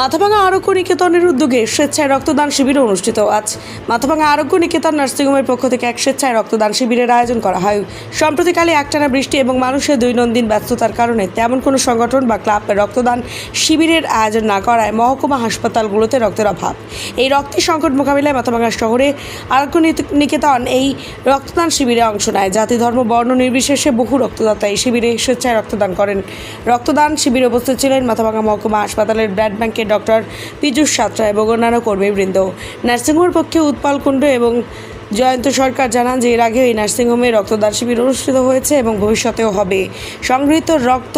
মাথাভাঙা আরোগ্য নিকেতনের উদ্যোগে স্বেচ্ছায় রক্তদান শিবির অনুষ্ঠিত আজ। মাথাভাঙা আরোগ্য নিকেতন নার্সিংহোমের পক্ষ থেকে এক স্বেচ্ছায় রক্তদান শিবিরের আয়োজন করা হয়। সম্প্রতিকালে একটানা বৃষ্টি এবং মানুষের দৈনন্দিন ব্যস্ততার কারণে তেমন কোনো সংগঠন বা ক্লাব রক্তদান শিবিরের আয়োজন না করায় মহকুমা হাসপাতালগুলোতে রক্তের অভাব। এই রক্তের সংকট মোকাবিলায় মাথাভাঙা শহরে আরোগ্য নিকেতন এই রক্তদান শিবিরে অংশ নেয়। জাতি, ধর্ম, বর্ণ নির্বিশেষে বহু রক্তদাতা এই শিবিরে স্বেচ্ছায় রক্তদান করেন। রক্তদান শিবিরে উপস্থিত ছিলেন মাথাভাঙা মহকুমা হাসপাতালের ব্লাড ব্যাংকের ডক্টর পীযুষ সাত্রা এবং অন্যান্য কর্মীবৃন্দ। নার্সিংহোমের পক্ষে উৎপল কুণ্ড এবং জয়ন্ত সরকার জানান যে, এর আগে এই নার্সিংহোমে রক্তদান শিবির অনুষ্ঠিত হয়েছে এবং ভবিষ্যতেও হবে। সংগৃহীত রক্ত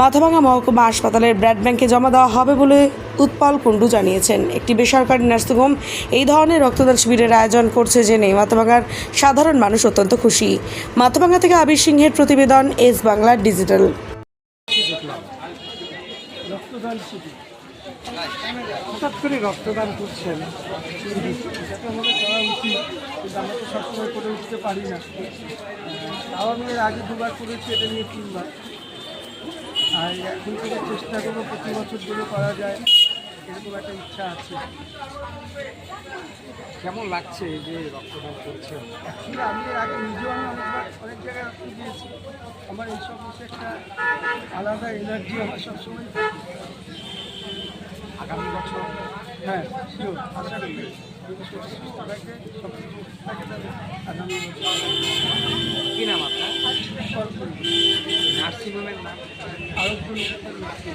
মাথাভাঙা মহকুমা হাসপাতালের ব্লাড ব্যাংকে জমা দেওয়া হবে বলে উৎপল কুণ্ডু জানিয়েছেন। একটি বেসরকারি নার্সিংহোম এই ধরনের রক্তদান শিবিরের আয়োজন করছে জেনে মাথাভাঙার সাধারণ মানুষ অত্যন্ত খুশি। মাথাভাঙা থেকে আবির সিংহের প্রতিবেদন এস বাংলা ডিজিটাল। রক্তদান শিবির। হঠাৎ করে রক্তদান করছেন। আমাদের করা উচিত কিন্তু আমরা তো সবসময় করে উঠতে পারি না। তাও আমি আগে দুবার করেছি এটা নিয়ে তিনবার। আর এখন থেকে চেষ্টা করব প্রতি বছর যদি করা যায়। এরকম একটা ইচ্ছা আছে। কেমন লাগছে এই যে রক্তদান করছেন? আমি আগে নিজেও আমি অনেকবার অনেক জায়গায় রক্ত দিয়েছি। আমার এইসব বিষয়ে একটা আলাদা এনার্জি আমার সবসময় আগামী বছর হ্যাঁ শিওর আশা করি। কি নাম। আপনার নার্সিংহোমের নাম। নিকেতন নার্সিং